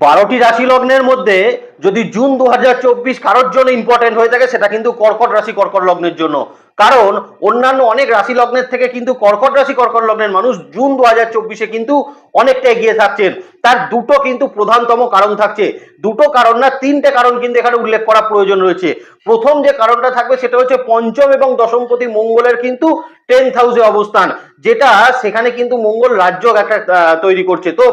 বারোটি রাশি লগ্নের মধ্যে যদি জুন দু হাজার চব্বিশ কারোর জন্য ইম্পর্টেন্ট হয়ে থাকে, সেটা কিন্তু কর্কট রাশি, কর্কট লগ্নের জন্য। কারণ অন্যান্য অনেক রাশি লগ্নের থেকে কিন্তু কর্কট রাশি, কর্কট লগ্নের মানুষ জুন দু হাজার চব্বিশে কিন্তু অনেকটা এগিয়ে থাকছেন। তার দুটো কিন্তু প্রধানতম কারণ থাকছে। দুটো কারণ না, তিনটে কারণ কিন্তু এখানে উল্লেখ করা প্রয়োজন রয়েছে। প্রথম যে কারণটা থাকবে, সেটা হচ্ছে পঞ্চম এবং দশমপতি মঙ্গলের কিন্তু টেন্থ হাউসে অবস্থান, যেটা সেখানে কিন্তু মঙ্গল রাজ্য একটা তৈরি করছে। তো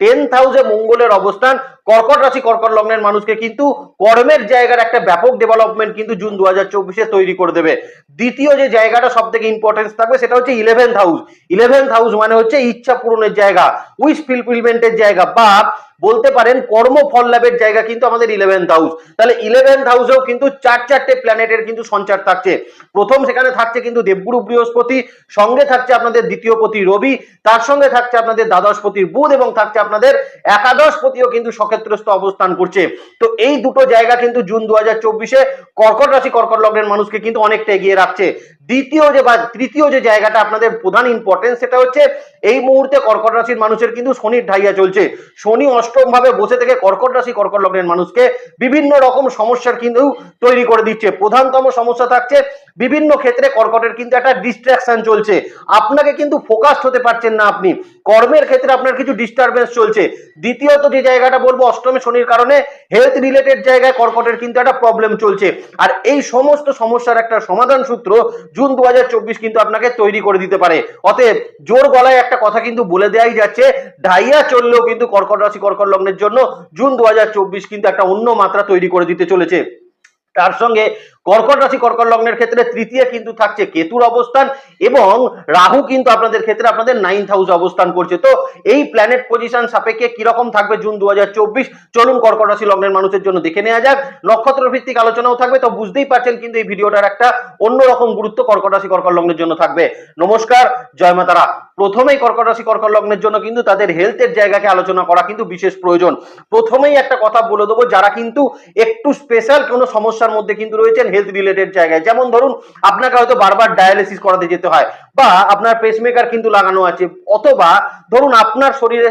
টেন্থ থাউজেন্ড মঙ্গলের অবস্থান কর্কট রাশি, কর্কট লগ্নের মানুষকে কিন্তু কর্মের জায়গার একটা ব্যাপক ডেভেলপমেন্ট কিন্তু জুন দু হাজার তৈরি করে দেবে। দ্বিতীয় যে জায়গাটা সব থেকে ইম্পর্টেন্স থাকবে সেটা হচ্ছে ইলেভেন্থ হাউস ইলেভেন্থ হাউস মানে হচ্ছে ইচ্ছা পূরণের জায়গা উইশ ফিলফিলমেন্টের জায়গা বা বলতে পারেন কর্ম ফল লাভের জায়গা কিন্তু আমাদের ইলেভেন্থ হাউস তাহলে ইলেভেন্থ হাউসেও কিন্তু চার চারটে প্ল্যানেটের কিন্তু সঞ্চার থাকছে। প্রথম সেখানে থাকছে কিন্তু দেবগুরু বৃহস্পতি, সঙ্গে থাকছে আপনাদের দ্বিতীয় পতি রবি, তার সঙ্গে থাকছে আপনাদের দ্বাদশপতির বুধ এবং থাকছে আপনাদের একাদশপতিও কিন্তু সক্ষেত্রস্থ অবস্থান করছে। তো এই দুটো জায়গা কিন্তু জুন দু হাজার চব্বিশে কর্কট রাশি, কর্কট লগ্নের মানুষকে কিন্তু অনেকটা এগিয়ে রাখছে। দ্বিতীয় যে বা তৃতীয় যে জায়গাটা আপনাদের প্রধান ইম্পর্টেন্স সেটা হচ্ছে এই মুহূর্তে কর্কট রাশির মানুষের কিন্তু শনির ঢাইয়া চলছে। শনি অষ্টম ভাবে বসে থেকে কর্কট রাশি, কর্কট লগ্নের মানুষকে বিভিন্ন রকম সমস্যার কিন্তু তৈরি করে দিচ্ছে। প্রধানতম সমস্যা থাকছে বিভিন্ন ক্ষেত্রে কর্কটের কিন্তু একটা ডিস্ট্রাকশন চলছে। আপনাকে কিন্তু ফোকাসড হতে পারছেন না আপনি। কর্মের ক্ষেত্রে আপনার কিছু ডিস্টারবেন্স চলছে। দ্বিতীয়ত যে জায়গাটা বলব, অষ্টমী শনির কারণে হেলথ রিলেটেড জায়গায় কর্কটের কিন্তু একটা প্রবলেম চলছে। আর এই সমস্ত সমস্যার একটা সমাধান সূত্র জুন দু হাজার চব্বিশ কিন্তু আপনাকে তৈরি করে দিতে পারে। অতএব জোর গলায় একটা কথা কিন্তু বলে দেওয়াই যাচ্ছে, ঢাইয়া চললেও কিন্তু কর্কট রাশি, কর্কট লগ্নের জন্য জুন দু হাজার চব্বিশ কিন্তু একটা অন্য মাত্রা তৈরি করে দিতে চলেছে। তার সঙ্গে কর্কট রাশি, কর্কট লগ্নের ক্ষেত্রে তৃতীয় কিন্তু থাকছে কেতুর অবস্থান এবং রাহু কিন্তু আপনাদের ক্ষেত্রে আপনাদের নাইন্থ হাউস অবস্থান করছে। তো এই প্ল্যানেট পজিশন সাপেক্ষে কীরকম থাকবে জুন দু হাজার চব্বিশ? চলুন কর্কট রাশি লগ্নের মানুষের জন্য দেখে নেওয়া যাক। নক্ষত্র ভিত্তিক আলোচনাও থাকবে, তো বুঝতেই পারছেন কিন্তু এই ভিডিওটার একটা অন্যরকম গুরুত্ব কর্কট রাশি, কর্কট লগ্নের জন্য থাকবে। নমস্কার, জয় মাতারা। প্রথমেই কর্কট রাশি, কর্কট লগ্নের জন্য কিন্তু তাদের হেলথের জায়গাকে আলোচনা করা কিন্তু বিশেষ প্রয়োজন। প্রথমেই একটা কথা বলে দেবো, যারা কিন্তু একটু স্পেশাল কোনো সমস্যার মধ্যে কিন্তু রয়েছেন হেলথ রিলেটেড জায়গায়। যেমন ধরুন, আপনাকে হয়তো বারবার ডায়ালিসিস করাতে যেতে হয়, বা আপনার পেসমেকার কিন্তু লাগানো আছে, অথবা ধরুন আপনার শরীরে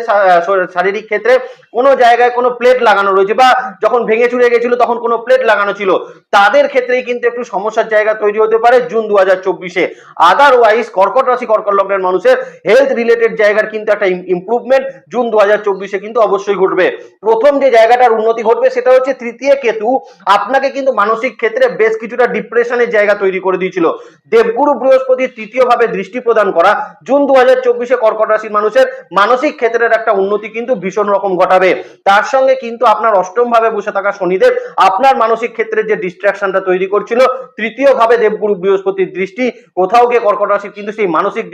শারীরিক ক্ষেত্রে কোনো জায়গায় কোনো প্লেট লাগানো রয়েছে, বা যখন ভেঙে চুরে গেছিল তখন কোনো প্লেট লাগানো ছিল, তাদের ক্ষেত্রেই কিন্তু একটু সমস্যার জায়গা তৈরি হতে পারে জুন দু হাজার চব্বিশে। আদারওয়াইজ কর্কট রাশি, কর্কট লগ্নের মানুষের হেলথ রিলেটেড জায়গার কিন্তু একটা ইমপ্রুভমেন্ট জুন দু হাজার চব্বিশে কিন্তু অবশ্যই ঘটবে। প্রথম যে জায়গাটার উন্নতি ঘটবে সেটা হচ্ছে তৃতীয় কেতু। আপনাকে কিন্তু মানসিক ক্ষেত্রে বেশ কিছুটা ডিপ্রেশনের জায়গা তৈরি করে দিয়েছিল। দেবগুরু বৃহস্পতির তৃতীয় ভাবে দৃষ্টি প্রদান করা, জুন দু হাজার চব্বিশে কর্কট রাশির মানুষের মানসিক ক্ষেত্রের একটা উন্নতি কিন্তু ভীষণ রকম ঘটাবে। তার সঙ্গে কিন্তু আপনার অষ্টম ভাবে বসে থাকা শনিদেব আপনার মানসিক ক্ষেত্রে যে ডিস্ট্রাকশনটা তৈরি করছিল তৃতীয় ভাবে দেবগুরু বৃহস্পতির দৃষ্টি, কোথাও গিয়ে কর্কট রাশির কিন্তু সেই মানসিক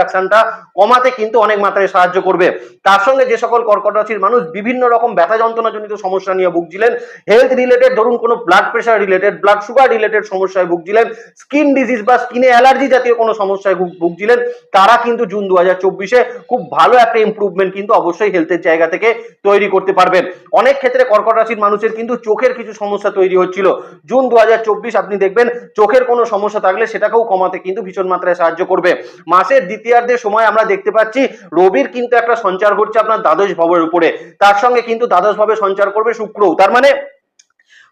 ডিস্ট্রাকশনটা কমাতে কিন্তু অনেক মাত্রায় সাহায্য করবে। তার সঙ্গে যে সকল কর্কট রাশির মানুষ বিভিন্ন রকম ব্যথা যন্ত্রণাজনিত সমস্যা নিয়ে ভুগছিলেন হেলথ রিলেটেড ধরুন কোনো blood pressure related blood sugar related সমস্যায় ভুগছিলেন স্কিন ডিজিজ বা স্কিনে অ্যালার্জি জাতীয় কোনো সমস্যায় ভুগছিলেন, তারা কিন্তু জুন দু চব্বিশে খুব ভালো একটা ইমপ্রুভমেন্ট কিন্তু অবশ্যই হেলথের জায়গা থেকে তৈরি করতে পারবেন। অনেক ক্ষেত্রে কর্কট রাশির মানুষের কিন্তু চোখের কিছু সমস্যা তৈরি হচ্ছিল। জুন দু হাজার চব্বিশ আপনি দেখবেন, চোখের কোনো সমস্যা থাকলে সেটাকেও কমাতে কিন্তু ভীষণ মাত্রায় সাহায্য করবে। মাসের দ্বিতীয়ার্ধের সময় আমরা দেখতে পাচ্ছি, রবির কিন্তু একটা সঞ্চার ঘটছে আপনার দ্বাদশ ভাবের উপরে। তার সঙ্গে কিন্তু দ্বাদশ ভাবে সঞ্চার করবে শুক্রও। তার মানে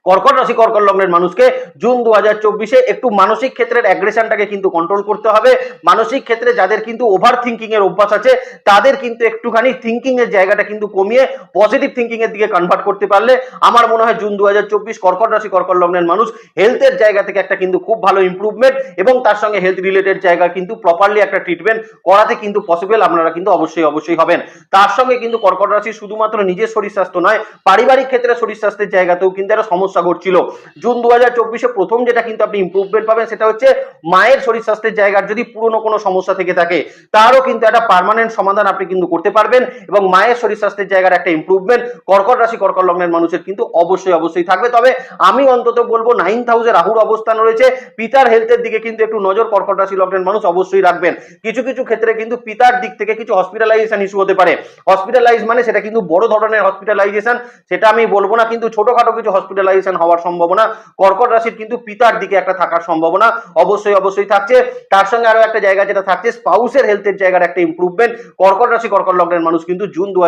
কর্কট রাশি, কর্কট লগ্নের মানুষকে জুন দু হাজার চব্বিশে একটু মানসিক ক্ষেত্রের অ্যাগ্রেশনটাকে কিন্তু কন্ট্রোল করতে হবে। মানসিক ক্ষেত্রে যাদের কিন্তু ওভার থিঙ্কিং এর অভ্যাস আছে, তাদের কিন্তু একটুখানি থিঙ্কিং এর জায়গাটা কিন্তু কমিয়ে পজিটিভ থিঙ্কিং এর দিকে কনভার্ট করতে পারলে আমার মনে হয় জুন দু হাজার চব্বিশ কর্কট রাশি, কর্কট লগ্নের মানুষ হেলথের জায়গা থেকে একটা কিন্তু খুব ভালো ইমপ্রুভমেন্ট এবং তার সঙ্গে হেলথ রিলেটেড জায়গা কিন্তু প্রপারলি একটা ট্রিটমেন্ট করাতে কিন্তু পসিবল আপনারা কিন্তু অবশ্যই অবশ্যই হবেন। তার সঙ্গে কিন্তু কর্কট রাশি শুধুমাত্র নিজের শরীর স্বাস্থ্য নয়, পারিবারিক ক্ষেত্রে শরীর স্বাস্থ্যের জায়গাতেও কিন্তু একটা সমস্যা ঘটছিল। জুন দু হাজার চব্বিশে প্রথম যেটা কিন্তু আপনি ইমপ্রুভমেন্ট পাবেন সেটা হচ্ছে মায়ের শরীর স্বাস্থ্যের জায়গার যদি পুরনো কোনো সমস্যা থেকে থাকে, তারও কিন্তু একটা পার্মানেন্ট সমাধান আপনি কিন্তু করতে পারবেন এবং মায়ের শরীর স্বাস্থ্যের জায়গার একটা ইমপ্রুভমেন্ট কর্কট রাশি, কর্কট লগ্নের মানুষের কিন্তু অবশ্যই অবশ্যই থাকবে। তবে আমি অন্তত বলব নাইন হাউসে রাহুর অবস্থান রয়েছে। পিতার হেলথের দিকে কিন্তু একটু নজর কর্কট রাশি লগ্নের মানুষ অবশ্যই রাখবেন। কিছু কিছু ক্ষেত্রে কিন্তু পিতার দিক থেকে কিছু হসপিটালাইজেশন ইস্যু হতে পারে। হসপিটালাইজ মানে সেটা কিন্তু বড় ধরনের হসপিটালাইজেশন সেটা আমি বলব না, কিন্তু ছোটখাটো কিছু হসপিটালাইজ হসপিটালাইজেশন হওয়ার সম্ভাবনা, কর্কট রাশির কিন্তু পিতার দিকে একটা থাকার সম্ভাবনা অবশ্যই অবশ্যই থাকছে। তার সঙ্গে আরও একটা জায়গা যেটা থাকছে, স্পাউসের হেলথের জায়গার একটা ইমপ্রুভমেন্ট কর্কট রাশি, কর্কট লগ্নের মানুষ কিন্তু জুন দু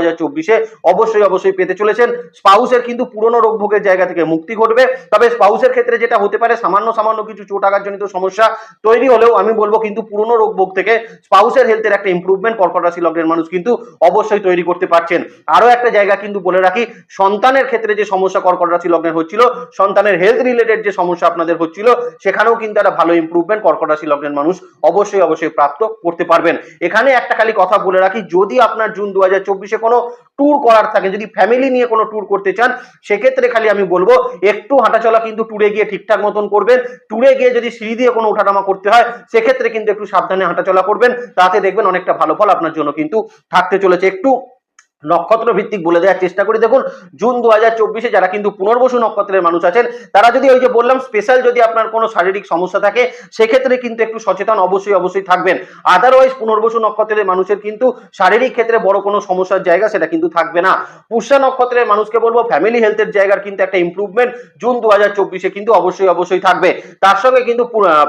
অবশ্যই অবশ্যই পেতে চলেছেন। স্পাউসের কিন্তু পুরনো রোগ ভোগের জায়গা থেকে মুক্তি ঘটবে। তবে স্পাউসের ক্ষেত্রে যেটা হতে পারে, সামান্য সামান্য কিছু চোট আঘাতজনিত সমস্যা তৈরি হলেও আমি বলব কিন্তু পুরনো রোগ ভোগ থেকে স্পাউসের হেলথের একটা ইমপ্রুভমেন্ট কর্কট রাশি, লগ্নের মানুষ কিন্তু অবশ্যই তৈরি করতে পারছেন। আরও একটা জায়গা কিন্তু বলে রাখি, সন্তানের ক্ষেত্রে যে সমস্যা কর্কট রাশি, লগ্নের হচ্ছিল সন্তানের হেলথ রিলেটেড যে সমস্যা আপনাদের হচ্ছিল, সেখানেও কিন্তু একটা ভালো ইমপ্রুভমেন্ট কর্কট রাশি লগ্নের মানুষ অবশ্যই অবশ্যই প্রাপ্ত করতে পারবেন। এখানে একটা খালি কথা বলে রাখি, যদি আপনার জুন দু হাজার চব্বিশে কোনো ট্যুর করার থাকে, যদি ফ্যামিলি নিয়ে কোনো ট্যুর করতে চান, সেক্ষেত্রে খালি আমি বলব, একটু হাঁটাচলা কিন্তু ট্যুরে গিয়ে ঠিকঠাক মতন করবেন। ট্যুরে গিয়ে যদি সিঁড়ি দিয়ে কোনো ওঠানামা করতে হয়, সেক্ষেত্রে কিন্তু একটু সাবধানে হাঁটাচলা করবেন। তাতে দেখবেন অনেকটা ভালো ফল আপনার জন্য কিন্তু থাকতে চলেছে। একটু নক্ষত্র ভিত্তিক বলে দেওয়ার চেষ্টা করি। দেখুন, জুন দু হাজার চব্বিশে যারা কিন্তু পুনর্বসু নক্ষত্রের মানুষ আছেন, তারা যদি ওই যে বললাম স্পেশাল যদি আপনার কোনো শারীরিক সমস্যা থাকে, সেক্ষেত্রে কিন্তু একটু সচেতন অবশ্যই অবশ্যই থাকবেন। আদারওয়াইজ পুনর্বসু নক্ষত্রের মানুষের কিন্তু শারীরিক ক্ষেত্রে বড় কোনো সমস্যার জায়গা সেটা কিন্তু থাকবে না। পুষ্যা নক্ষত্রের মানুষকে বলব ফ্যামিলি হেলথের জায়গার কিন্তু একটা ইমপ্রুভমেন্ট জুন দু হাজার চব্বিশে কিন্তু অবশ্যই অবশ্যই থাকবে। তার সঙ্গে কিন্তু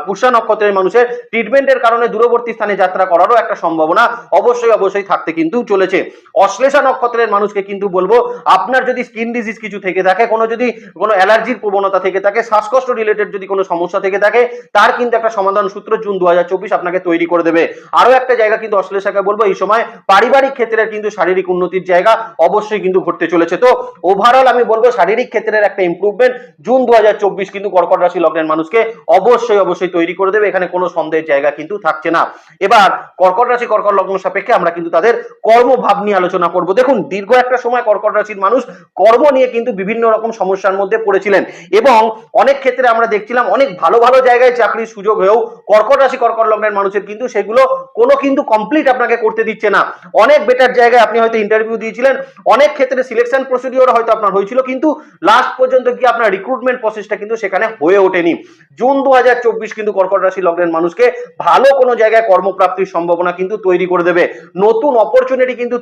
পুষ্যা নক্ষত্রের মানুষের ট্রিটমেন্টের কারণে দূরবর্তী স্থানে যাত্রা করারও একটা সম্ভাবনা অবশ্যই অবশ্যই থাকতে কিন্তু চলেছে। অশ্লেষা নক্ষত্রের মানুষকে কিন্তু বলব, আপনার যদি স্কিন ডিজিজ কিছু থেকে থাকে, কোনো যদি, কোনো অ্যালার্জির প্রবণতা থেকে থাকে, শ্বাসকষ্ট রিলেটেড যদি কোনো সমস্যা থেকে থাকে, তার কিন্তু একটা সমাধান সূত্র জুন দু হাজার চব্বিশ আপনাকে তৈরি করে দেবে। আরও একটা জায়গা কিন্তু অশ্লেষাকে বলব, এই সময় পারিবারিক ক্ষেত্রের কিন্তু শারীরিক উন্নতির জায়গা অবশ্যই কিন্তু ঘটতে চলেছে। তো ওভারঅল আমি বলব, শারীরিক ক্ষেত্রের একটা ইমপ্রুভমেন্ট জুন দু হাজার চব্বিশ কিন্তু কর্কট রাশি লগ্নের মানুষকে অবশ্যই অবশ্যই তৈরি করে দেবে, এখানে কোনো সন্দেহের জায়গা কিন্তু থাকছে না। এবার কর্কট রাশি, কর্কট লগ্ন সাপেক্ষে আমরা কিন্তু তাদের কর্মভাব নিয়ে আলোচনা করব। দেখুন, দীর্ঘ একটা সময় কর্কট রাশির মানুষ কর্ম নিয়ে কিন্তু বিভিন্ন রকম সমস্যার মধ্যে পড়েছিলেন। এবং অনেক ক্ষেত্রে আমরা দেখছিলাম, অনেক ভালো ভালো জায়গায় চাকরির সুযোগ হয়েও কর্কট রাশি, কর্কট লগ্নের মানুষের কিন্তু সেগুলো কোনো কিন্তু কমপ্লিট আপনাকে করতে দিচ্ছে না। অনেক বেটার জায়গায় আপনি হয়তো ইন্টারভিউ দিয়েছিলেন, অনেক ক্ষেত্রে সিলেকশন প্রসিডিওর হয়তো আপনার হয়েছিল, কিন্তু লাস্ট পর্যন্ত গিয়ে আপনার রিক্রুটমেন্ট প্রসেসটা কিন্তু সেখানে হয়ে ওঠেনি। জুন দু হাজার চব্বিশ কিন্তু কর্কট রাশি লগ্নের মানুষকে ভালো কোনো জায়গায় কর্মপ্রাপ্তির সম্ভাবনা কিন্তু তৈরি করে দেবে। নতুন অপরচুনিটি কিন্তু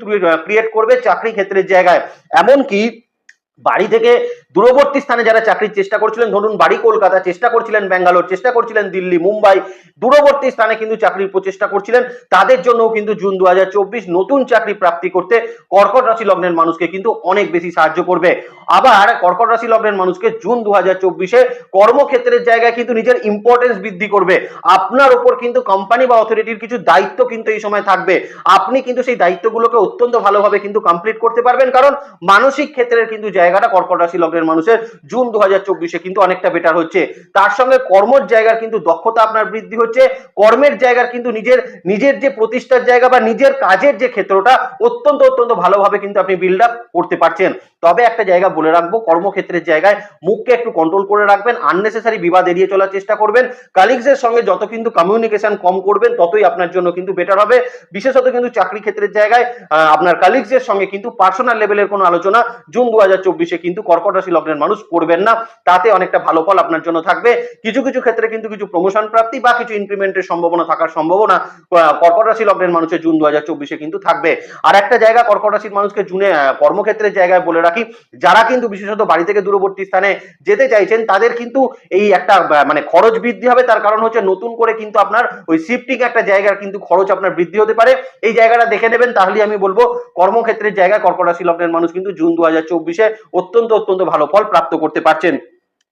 ক্রিয়েট করবে চাকরি ক্ষেত্রের জায়গায়। এমনকি বাড়ি থেকে দূরবর্তী স্থানে যারা চাকরির চেষ্টা করছিলেন, ধরুন বাড়ি কলকাতা, চেষ্টা করছিলেন ব্যাঙ্গালোর, চেষ্টা করছিলেন দিল্লি, মুম্বাই, দূরবর্তী স্থানে কিন্তু চাকরির প্রচেষ্টা করছিলেন। তাদের জন্যও কিন্তু জুন দু হাজার চব্বিশ নতুন চাকরি প্রাপ্তি করতে কর্কট রাশি লগ্নের মানুষকে কিন্তু অনেক বেশি সাহায্য করবে। আবার কর্কট রাশি লগ্নের মানুষকে জুন দু হাজার চব্বিশে কর্মক্ষেত্রের জায়গায় কিন্তু নিজের ইম্পর্টেন্স বৃদ্ধি করবে। আপনার উপর কিন্তু কোম্পানি বা অথরিটির কিছু দায়িত্ব কিন্তু এই সময় থাকবে। আপনি কিন্তু সেই দায়িত্বগুলোকে অত্যন্ত ভালোভাবে কিন্তু কমপ্লিট করতে পারবেন। কারণ মানসিক ক্ষেত্রের কিন্তু জায়গাটা কর্কট রাশি লগ্নের মানুষের জুন দু হাজার চব্বিশে কিন্তু অনেকটা বেটার হচ্ছে। তার সঙ্গে কর্মর জায়গার কিন্তু দক্ষতা আপনার বৃদ্ধি হচ্ছে। কর্মের জায়গার কিন্তু নিজের নিজের যে প্রতিষ্ঠার জায়গা বা নিজের কাজের যে ক্ষেত্রটা অত্যন্ত অত্যন্ত ভালোভাবে কিন্তু আপনি বিল্ড আপ করতে পারছেন। তবে একটা জায়গা বলে রাখব, কর্মক্ষেত্রের জায়গায় মুখকে একটু কন্ট্রোল করে রাখবেন আননেসেসারি বিবাদ এড়িয়ে চলার চেষ্টা করবেন। কালিগসের সঙ্গে যত কিন্তু কমিউনিকেশন কম করবেন, ততই আপনার জন্য কিন্তু বেটার হবে। বিশেষত কিন্তু চাকরি ক্ষেত্রের জায়গায় আপনার কালিগসের সঙ্গে কিন্তু পার্সোনাল লেভেলের কোনো আলোচনা জুন দু হাজার চব্বিশে কিন্তু কর্কট রাশি লগ্নের মানুষ করবেন না। তাতে অনেকটা ভালো ফল আপনার জন্য থাকবে। কিছু কিছু ক্ষেত্রে কিন্তু কিছু প্রমোশন প্রাপ্তি বা কিছু ইনক্রিমেন্টের সম্ভাবনা থাকার সম্ভাবনা কর্কট রাশি লগ্নের মানুষের জুন দু হাজার চব্বিশে কিন্তু থাকবে। আর একটা জায়গা কর্কট রাশির মানুষকে জুনে কর্মক্ষেত্রের জায়গায় বলে রাখি, যারা কিন্তু বিশেষত বাড়ি থেকে দূরবর্তী স্থানে যেতে চাইছেন, তাদের কিন্তু এই একটা মানে খরচ বৃদ্ধি হবে। তার কারণ হচ্ছে নতুন করে কিন্তু আপনার ওই শিফটিং একটা জায়গার কিন্তু খরচ আপনার বৃদ্ধি হতে পারে। এই জায়গাটা দেখে নেবেন তাহলে আমি বলব কর্মক্ষেত্রের জায়গায় কর্কট রাশি লগ্নের মানুষ কিন্তু জুন দু হাজার চব্বিশে অত্যন্ত অত্যন্ত ভালো ফল প্রাপ্ত করতে পারছেন।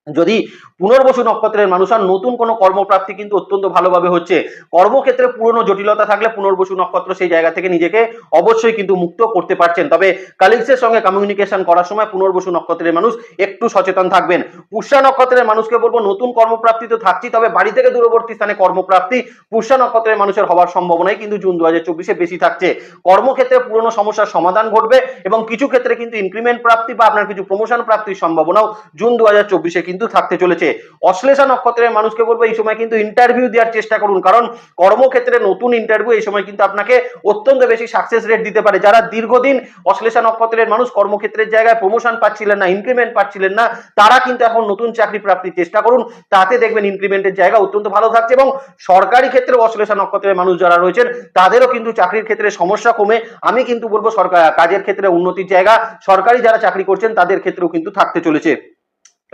যদি পুনর্বসু নক্ষত্রের মানুষ আর নতুন কোনো কর্মপ্রাপ্তি কিন্তু অত্যন্ত ভালোভাবে হচ্ছে, কর্মক্ষেত্রে পুরনো জটিলতা থাকলে পুনর্বসু নক্ষত্র সেই জায়গা থেকে নিজেকে অবশ্যই কিন্তু মুক্ত করতে পারছেন। তবে কালিগসের সঙ্গে কমিউনিকেশন করার সময় পুনর্বসু নক্ষত্রের মানুষ একটু সচেতন থাকবেন। পুষ্যা নক্ষত্রের মানুষকে বলব, নতুন কর্মপ্রাপ্তি তো থাকছি তবে বাড়ি থেকে দূরবর্তী স্থানে কর্মপ্রাপ্তি পুষ্যা নক্ষত্রের মানুষের হওয়ার সম্ভাবনাই কিন্তু জুন দু হাজার বেশি থাকছে। কর্মক্ষেত্রে পুরনো সমস্যার সমাধান ঘটবে এবং কিছু ক্ষেত্রে কিন্তু ইনক্রিমেন্ট প্রাপ্তি বা আপনার কিছু প্রমোশন প্রাপ্তির সম্ভাবনাও জুন দু হাজার চব্বিশে কিন্তু থাকতে চলেছে। অশ্লেষা নক্ষত্রের মানুষকে বলব, এই সময় কিন্তু ইন্টারভিউ দেওয়ার চেষ্টা করুন। কারণ কর্মক্ষেত্রে নতুন ইন্টারভিউ এই সময় কিন্তু আপনাকে অত্যন্ত বেশি সাকসেস রেট দিতে পারে। যারা দীর্ঘদিন অশ্লেষা নক্ষত্রের মানুষ কর্মক্ষেত্রের জায়গায় প্রমোশন পাচ্ছিলেন না ইনক্রিমেন্ট পাচ্ছিলেন না, তারা কিন্তু এখন নতুন চাকরি প্রাপ্তির চেষ্টা করুন। তাতে দেখবেন ইনক্রিমেন্টের জায়গা অত্যন্ত ভালো থাকছে এবং সরকারি ক্ষেত্রে অশ্লেষা নক্ষত্রের মানুষ যারা রয়েছেন, তাদেরও কিন্তু চাকরির ক্ষেত্রে সমস্যা কমে। আমি কিন্তু বলব, সরকার কাজের ক্ষেত্রে উন্নতির জায়গা। সরকারি যারা চাকরি করছেন, তাদের ক্ষেত্রেও কিন্তু থাকতে চলেছে।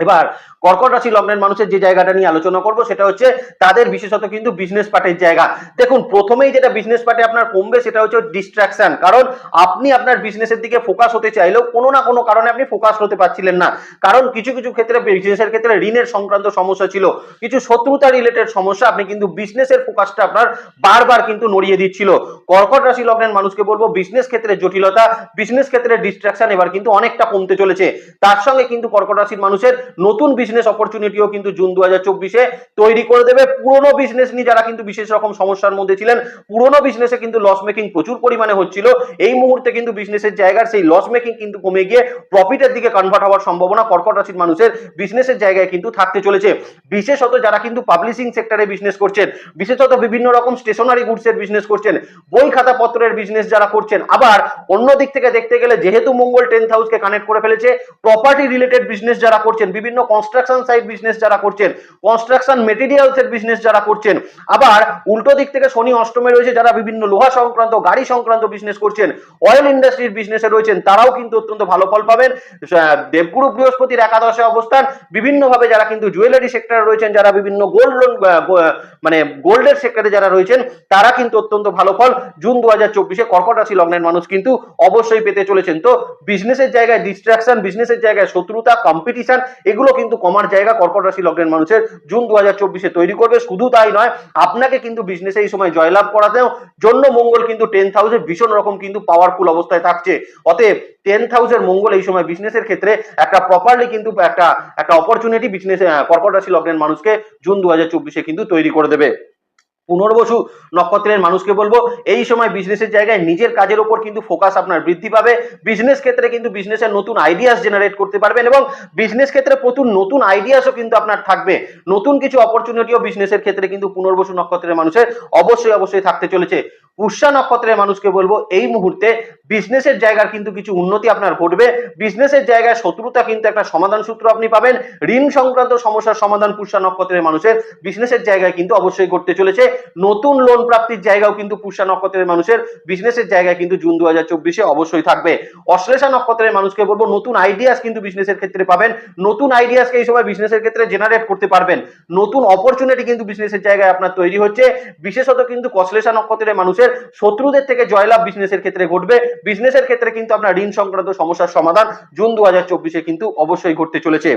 এবার কর্কট রাশি লগ্নের মানুষের যে জায়গাটা নিয়ে আলোচনা করব, সেটা হচ্ছে তাদের বিশেষত কিন্তু বিজনেস পার্টের জায়গা। দেখুন, প্রথমেই যেটা বিজনেস পার্টে আপনার কমবে, সেটা হচ্ছে ডিস্ট্রাকশন কারণ আপনি আপনার বিজনেসের দিকে ফোকাস হতে চাইলেও কোনো না কোনো কারণে আপনি ফোকাস হতে পারছিলেন না। কারণ কিছু কিছু ক্ষেত্রে বিজনেসের ক্ষেত্রে ঋণের সংক্রান্ত সমস্যা ছিল। কিছু শত্রুতা রিলেটেড সমস্যা, আপনি কিন্তু বিজনেসের ফোকাসটা আপনার বারবার কিন্তু নড়িয়ে দিচ্ছিল। কর্কট রাশি লগ্নের মানুষকে বলব বিজনেস ক্ষেত্রে জটিলতা বিজনেস ক্ষেত্রে ডিস্ট্রাকশন এবার কিন্তু অনেকটা কমতে চলেছে। তার সঙ্গে কিন্তু কর্কট রাশির মানুষের নতুন বিজনেস অপরচুনিটিও কিন্তু জুন দু হাজার চব্বিশে তৈরি করে দেবে। পুরোনো বিজনেস নিয়ে যারা কিন্তু বিশেষ রকম সমস্যার মধ্যে ছিলেন, পুরোনো বিজনেসে কিন্তু লস মেকিং প্রচুর পরিমাণে হচ্ছিল। এই মুহূর্তে কিন্তু বিজনেসের জায়গার সেই লস মেকিং কিন্তু কমে গিয়ে প্রফিটের দিকে কনভার্ট হওয়ার সম্ভাবনা কর্কট রাশির মানুষের বিজনেসের জায়গায় কিন্তু থাকতে চলেছে। বিশেষত যারা কিন্তু পাবলিশিং সেক্টরে বিজনেস করছেন, বিশেষত বিভিন্ন রকম স্টেশনারি গুডসের বিজনেস করছেন, বই খাতা পত্রের বিজনেস যারা করছেন, আবার অন্য দিক থেকে দেখতে গেলে যেহেতু মঙ্গল টেন্থ হাউসকে কানেক্ট করে ফেলেছে প্রপার্টি রিলেটেড বিজনেস যারা করছেন বিভিন্ন কনস্ট্রাকশন সাইট বিজনেস যারা করছেন কনস্ট্রাকশন মেটেরিয়ালস এর বিজনেস যারা করছেন, আবার উল্টো দিক থেকে শনি অষ্টমে রয়েছে যারা বিভিন্ন লোহা সংক্রান্ত, গাড়ি সংক্রান্ত বিজনেস করছেন অয়েল ইন্ডাস্ট্রির বিজনেসে রয়েছেন, তারাও কিন্তু অত্যন্ত ভালো ফল পাবেন। দেবগুরু বৃহস্পতির একাদশে অবস্থান, বিভিন্নভাবে যারা কিন্তু জুয়েলারি সেক্টরে রয়েছেন, যারা বিভিন্ন গোল্ড লোন মানে গোল্ডের সেক্টরে যারা রয়েছেন, তারা কিন্তু অত্যন্ত ভালো ফল। জুন দু হাজার চব্বিশে কর্কট রাশি লগ্নের মানুষ কিন্তু অবশ্যই পেতে চলেছেন। তো বিজনেসের জায়গায় ডিস্ট্রাকশন বিজনেসের জায়গায় শত্রুতা কম্পিটিশন এগুলো কিন্তু কমার জায়গা কর্কট রাশি লগ্নের মানুষের জুন দু হাজার চব্বিশে তৈরি করবে, শুধু তাই নয়, আপনাকে কিন্তু বিজনেসে এই সময় জয়লাভ করাতেও জন্য মঙ্গল কিন্তু টেন থাউজেন্ড ভীষণ রকম কিন্তু পাওয়ারফুল অবস্থায় থাকছে। অতএব টেন থাউজেন্ড মঙ্গল এই সময় বিজনেসের ক্ষেত্রে একটা প্রপারলি কিন্তু একটা একটা অপরচুনিটি বিজনেস কর্কট রাশি লগ্নের মানুষকে জুন দু হাজার চব্বিশে কিন্তু তৈরি করে দেবে। পুনর্বসু নক্ষত্রের মানুষকে বলব, এই সময় বিজনেসের জায়গায় নিজের কাজের উপর কিন্তু ফোকাস আপনার বৃদ্ধি পাবে। বিজনেস ক্ষেত্রে কিন্তু বিজনেসের নতুন আইডিয়াস জেনারেট করতে পারবেন এবং বিজনেস ক্ষেত্রে প্রচুর নতুন আইডিয়াসও কিন্তু আপনার থাকবে। নতুন কিছু অপরচুনিটিও বিজনেসের ক্ষেত্রে কিন্তু পুনর্বসু নক্ষত্রের মানুষের অবশ্যই অবশ্যই থাকতে চলেছে। পুষ্যা নক্ষত্রের মানুষকে বলব, এই মুহূর্তে বিজনেসের জায়গার কিন্তু কিছু উন্নতি আপনার ঘটবে। বিজনেসের জায়গায় শত্রুতা কিন্তু একটা সমাধান সূত্র আপনি পাবেন। ঋণ সংক্রান্ত সমস্যার সমাধান পুষ্যা নক্ষত্রের মানুষের বিজনেসের জায়গায় কিন্তু অবশ্যই ঘটতে চলেছে। নতুন লোন প্রাপ্তির জায়গাও কিন্তু পুষ্যা নক্ষত্রের মানুষের বিজনেসের জায়গায় কিন্তু জুন দু হাজার চব্বিশে অবশ্যই থাকবে। অশ্লেষা নক্ষত্রের মানুষকে বলব, নতুন আইডিয়াস কিন্তু বিজনেসের ক্ষেত্রে পাবেন। নতুন আইডিয়াসকে এই সময় বিজনেসের ক্ষেত্রে জেনারেট করতে পারবেন। নতুন অপরচুনিটি কিন্তু বিজনেসের জায়গায় আপনার তৈরি হচ্ছে। বিশেষত কিন্তু কশ্লেষা নক্ষত্রের মানুষের শত্রুদের থেকে জয়লাভ বিজনেসের ক্ষেত্রে ঘটবে। বিজনেসের ক্ষেত্রে কিন্তু আপনার ঋণ সংক্রান্ত সমস্যার সমাধান জুন দু হাজার কিন্তু অবশ্যই ঘটতে চলেছে।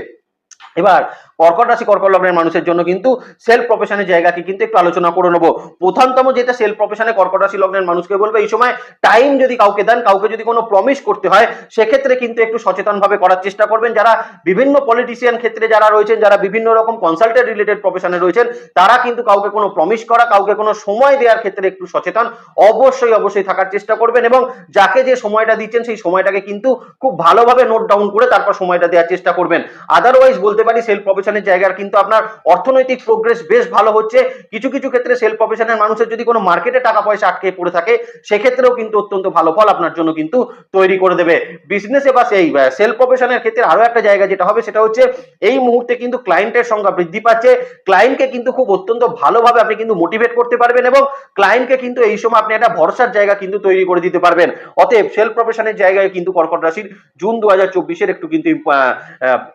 এবার কর্কট রাশি, কর্কট লগ্নের মানুষের জন্য কিন্তু সেলফ প্রফেশনের জায়গাকে কিন্তু একটু আলোচনা করে নেব। প্রধানতম যেটা সেলফ প্রফেশনে কর্কট রাশি, লগ্নের মানুষকে বলবে, এই সময় টাইম যদি কাউকে দেন, কাউকে যদি কোনো প্রমিস করতে হয়, সেক্ষেত্রে কিন্তু একটু সচেতনভাবে করার চেষ্টা করবেন। যারা বিভিন্ন পলিটিশিয়ান ক্ষেত্রে যারা রয়েছেন, যারা বিভিন্ন রকম কনসালটেন্ট রিলেটেড প্রফেশনে রয়েছেন, তারা কিন্তু কাউকে কোনো প্রমিস করা, কাউকে কোনো সময় দেওয়ার ক্ষেত্রে একটু সচেতন, অবশ্যই অবশ্যই থাকার চেষ্টা করবেন এবং যাকে যে সময়টা দিচ্ছেন, সেই সময়টাকে কিন্তু খুব ভালোভাবে নোট ডাউন করে তারপর সময়টা দেওয়ার চেষ্টা করবেন। আদারওয়াইজ বলতে পারি সেলফ প্রফেশনের জায়গার, কিন্তু আপনার অর্থনৈতিক প্রোগ্রেস বেশ ভালো হচ্ছে। কিছু কিছু ক্ষেত্রে সেলফ প্রফেশনের মানুষের যদি কোনো মার্কেটে টাকা পয়সা আটকে পড়ে থাকে, সেক্ষেত্রেও কিন্তু অত্যন্ত ভালো ফল আপনার জন্য কিন্তু তৈরি করে দেবে। বিজনেসে বা সেই সেলফ প্রফেশনের ক্ষেত্রে আরও একটা জায়গা যেটা হবে, সেটা হচ্ছে এই মুহূর্তে কিন্তু ক্লায়েন্টের সংখ্যা বৃদ্ধি পাচ্ছে। ক্লায়েন্টকে কিন্তু খুব অত্যন্ত ভালোভাবে আপনি কিন্তু মোটিভেট করতে পারবেন এবং ক্লায়েন্টকে কিন্তু এই সময় আপনি একটা ভরসার জায়গা কিন্তু তৈরি করে দিতে পারবেন। অতএব সেলফ প্রফেশনের জায়গায় কিন্তু কর্কট রাশির জুন দু একটু কিন্তু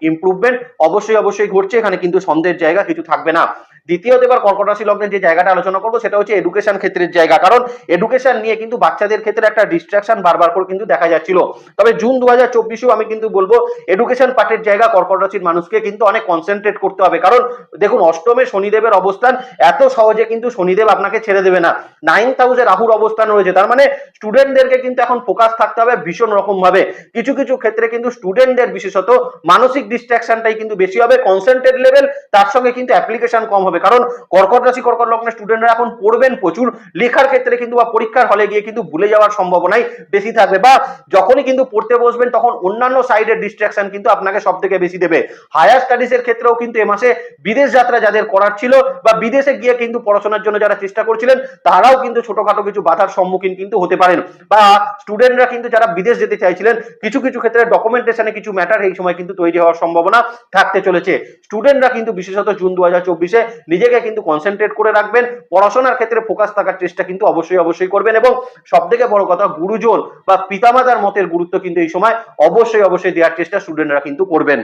ইম্প্রুভমেন্ট অবশ্যই অবশ্যই ঘটছে এখানে কিন্তু সন্দেহের জায়গা কিছু থাকবে না। দ্বিতীয়ত এবার কর্কট রাশি লগ্নের যে জায়গাটা আলোচনা করব, সেটা হচ্ছে এডুকেশন ক্ষেত্রের জায়গা। কারণ এডুকেশন নিয়ে কিন্তু বাচ্চাদের ক্ষেত্রে একটা ডিস্ট্রাকশন বারবার করে কিন্তু দেখা যাচ্ছিল। তবে জুন দু হাজার আমি কিন্তু বলব এডুকেশন পার্টের জায়গা কর্কট রাশির মানুষকে কিন্তু অনেক কনসেন্ট্রেট করতে হবে। কারণ দেখুন, অষ্টমে শনিদেবের অবস্থান, এত সহজে কিন্তু শনিদেব আপনাকে ছেড়ে দেবে না। নাইন্থ হাউসে রাহুর অবস্থান রয়েছে। তার মানে স্টুডেন্টদেরকে কিন্তু এখন ফোকাস থাকতে হবে ভীষণ রকম ভাবে কিছু কিছু ক্ষেত্রে কিন্তু স্টুডেন্টদের বিশেষত মানসিক ডিস্ট্রাকশনটাই কিন্তু বেশি হবে। কনসেন্ট্রেট লেভেল তার সঙ্গে কিন্তু অ্যাপ্লিকেশন কম হবে। কারণ কর্কট রাশি, কর্কট লগ্নের স্টুডেন্টরা এখন পড়বেন প্রচুর। লেখার ক্ষেত্রে কিন্তু বা পরীক্ষার হলে গিয়ে কিন্তু ভুলে যাওয়ার সম্ভাবনাই বেশি থাকবে। বা যখনই কিন্তু পড়তে বসবেন, তখন অন্যান্য সাইডের ডিস্ট্রাকশন কিন্তু আপনাকে সব থেকে বেশি দেবে। হায়ার স্টাডিজের ক্ষেত্রেও কিন্তু এ মাসে বিদেশ যাত্রা যাদের করার ছিল বা বিদেশে গিয়ে কিন্তু পড়াশোনার জন্য যারা চেষ্টা করছিলেন, তারাও কিন্তু ছোটখাটো কিছু বাধার সম্মুখীন কিন্তু হতে পারেন। বা স্টুডেন্টরা কিন্তু যারা বিদেশ যেতে চাইছিলেন, কিছু কিছু ক্ষেত্রে ডকুমেন্টেশনে কিছু ম্যাটার এই সময় কিন্তু তৈরি হওয়ার সম্ভাবনা থাকতে চলেছে। স্টুডেন্টরা কিন্তু বিশেষত জুন দু হাজার চব্বিশে নিজেকে কিন্তু কনসেন্ট্রেট করে রাখবেন। পড়াশোনার ক্ষেত্রে ফোকাস থাকার চেষ্টা কিন্তু অবশ্যই অবশ্যই করবেন এবং সব থেকে বড় কথা, গুরুজন বা পিতামাতার মতের গুরুত্ব কিন্তু এই সময় অবশ্যই অবশ্যই দেওয়ার চেষ্টা স্টুডেন্টরা কিন্তু করবেন।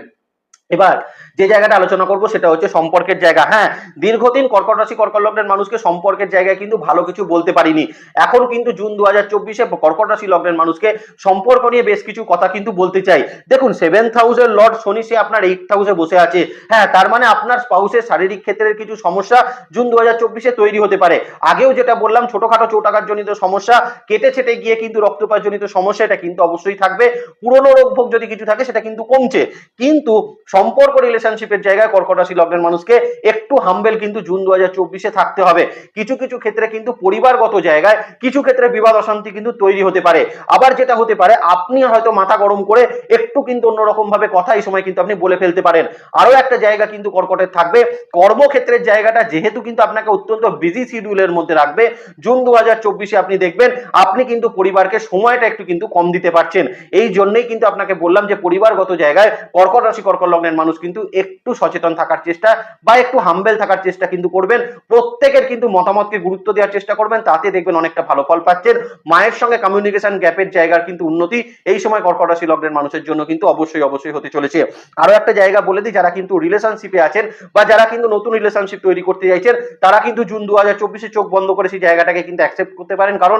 এবার যে জায়গাটা আলোচনা করব সেটা হচ্ছে সম্পর্কের জায়গা। হ্যাঁ দীর্ঘদিন কর্কট রাশি, কর্কট লগ্নের মানুষকে সম্পর্কের জায়গায় কিন্তু ভালো কিছু বলতে পারিনি। এখন কিন্তু জুন দু হাজার চব্বিশে কর্কট রাশি লগ্নের মানুষকে সম্পর্ক নিয়ে বেশ কিছু কথা কিন্তু বলতে চাই। দেখুন সেভেন্থ হাউসের লর্ড শনি, সে আপনার এইট হাউসে বসে আছে। হ্যাঁ তার মানে আপনার স্পাউসের শারীরিক ক্ষেত্রের কিছু সমস্যা জুন দু হাজার চব্বিশে তৈরি হতে পারে। আগেও যেটা বললাম, ছোটখাটো চৌটাকার জনিত সমস্যা, কেটে ছেটে গিয়ে কিন্তু রক্তপাত জনিত সমস্যা, এটা কিন্তু অবশ্যই থাকবে। পুরনো রোগ ভোগ যদি কিছু থাকে, সেটা কিন্তু কমছে। কিন্তু সম্পর্ক রিলেশনশিপের জায়গায় কর্কট রাশি লগ্নের মানুষকে একটু হাম্বেল কিন্তু জুন দু হাজার চব্বিশে থাকতে হবে। কিছু কিছু ক্ষেত্রে কিন্তু পরিবারগত জায়গায়, কিছু ক্ষেত্রে বিবাদ অশান্তি কিন্তু তৈরি হতে পারে। আবার যেটা হতে পারে, আপনি হয়তো মাথা গরম করে একটু কিন্তু অন্যরকম ভাবে কথা এই সময় কিন্তু আপনি বলে ফেলতে পারেন। আরও একটা জায়গা কিন্তু কর্কটের থাকবে। কর্মক্ষেত্রের জায়গাটা যেহেতু কিন্তু আপনাকে অত্যন্ত বিজি শিডিউলের মধ্যে রাখবে, জুন দু হাজার চব্বিশে আপনি দেখবেন আপনি কিন্তু পরিবারকে সময়টা একটু কিন্তু কম দিতে পারছেন। এই জন্যই কিন্তু আপনাকে বললাম যে পরিবারগত জায়গায় কর্কট রাশি, কর্কট লগ্নের মানুষ কিন্তু একটু সচেতন থাকার চেষ্টা বা একটু হাম্বেল থাকার চেষ্টা কিন্তু করবেন। প্রত্যেকের কিন্তু মতামতকে গুরুত্ব দেওয়ার চেষ্টা করবেন, তাতে দেখবেন অনেকটা ভালো ফল পাচ্ছেন। মায়ের সঙ্গে কমিউনিকেশন গ্যাপের জায়গার কিন্তু উন্নতি এই সময় কর্কট লগ্নের মানুষের জন্য কিন্তু অবশ্যই অবশ্যই হতে চলেছে। আরও একটা জায়গা বলে দিই, যারা কিন্তু রিলেশনশিপে আছেন বা যারা কিন্তু নতুন রিলেশনশিপ তৈরি করতে চাইছেন, তারা কিন্তু জুন দু হাজার চোখ বন্ধ করে সেই জায়গাটাকে কিন্তু অ্যাকসেপ্ট করতে পারেন। কারণ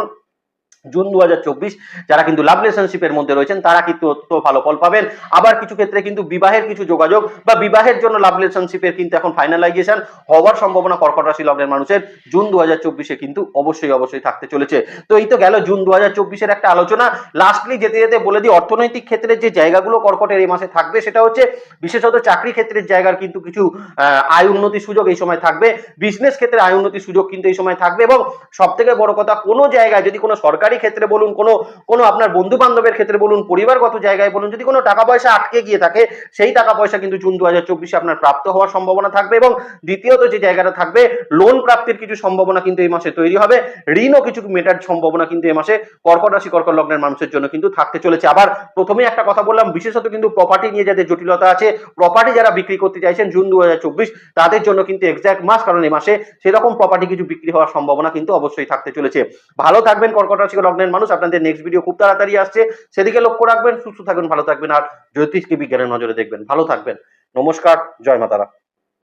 জুন দু হাজার চব্বিশ, যারা কিন্তু লাভ রিলেশনশিপের মধ্যে রয়েছেন, তারা কিন্তু অত্যন্ত ভালো ফল পাবেন। আবার কিছু ক্ষেত্রে কিন্তু বিবাহের কিছু যোগাযোগ বা বিবাহের জন্য লাভ রিলেশনশিপের কিন্তু এখন ফাইনালাইজেশন হওয়ার সম্ভাবনা কর্কট রাশি লগ্নের মানুষের জুন দু কিন্তু অবশ্যই অবশ্যই থাকতে চলেছে। তো এই তো গেল জুন দু হাজার একটা আলোচনা। লাস্টলি যেতে যেতে বলে দিই, অর্থনৈতিক ক্ষেত্রে যে জায়গাগুলো কর্কটের এই মাসে থাকবে, সেটা হচ্ছে বিশেষত চাকরি ক্ষেত্রের জায়গার কিন্তু কিছু আয় উন্নতির সুযোগ এই সময় থাকবে। বিজনেস ক্ষেত্রে আয় উন্নতির সুযোগ কিন্তু এই সময় থাকবে এবং সব থেকে বড় কথা, কোনো জায়গায় যদি কোনো সরকারি ক্ষেত্রে বলুন, কোনো কোনো আপনার বন্ধু বান্ধবের ক্ষেত্রে বলুন, পরিবারগত জায়গায় বলুন, যদি কোনো টাকা পয়সা আটকে গিয়ে থাকে, সেই টাকা পয়সা কিন্তু জুন দু হাজার আপনার প্রাপ্ত হওয়ার সম্ভাবনা থাকবে এবং দ্বিতীয়ত যে জায়গাটা থাকবে লোন প্রাপ্তির কিছু সম্ভাবনা কিন্তু এই মাসে তৈরি হবে। ঋণও কিছু মেটার সম্ভাবনা কিন্তু এই মাসে কর্কট রাশি কর্কট লগ্নের মানুষের জন্য কিন্তু থাকতে চলেছে। আবার প্রথমেই একটা কথা বললাম, বিশেষত কিন্তু প্রপার্টি নিয়ে যাদের জটিলতা আছে প্রপার্টি যারা বিক্রি করতে চাইছেন জুন দু হাজার চব্বিশ, তাদের জন্য কিন্তু এক্সাক্ট মাস, কারণ এই মাসে সেরকম প্রপার্টি কিছু বিক্রি হওয়ার সম্ভাবনা কিন্তু অবশ্যই থাকতে চলেছে। ভালো থাকবেন কর্কট রাশি লগ্নের মানুষ, আপনাদের নেক্সট ভিডিও খুব তাড়াতাড়ি আসছে। সেদিকে লক্ষ্য রাখবেন, সুস্থ থাকবেন, ভালো থাকবেন। আর জ্যোতিষকে বিজ্ঞানের নজরে দেখবেন। ভালো থাকবেন। নমস্কার, জয় মাতারা।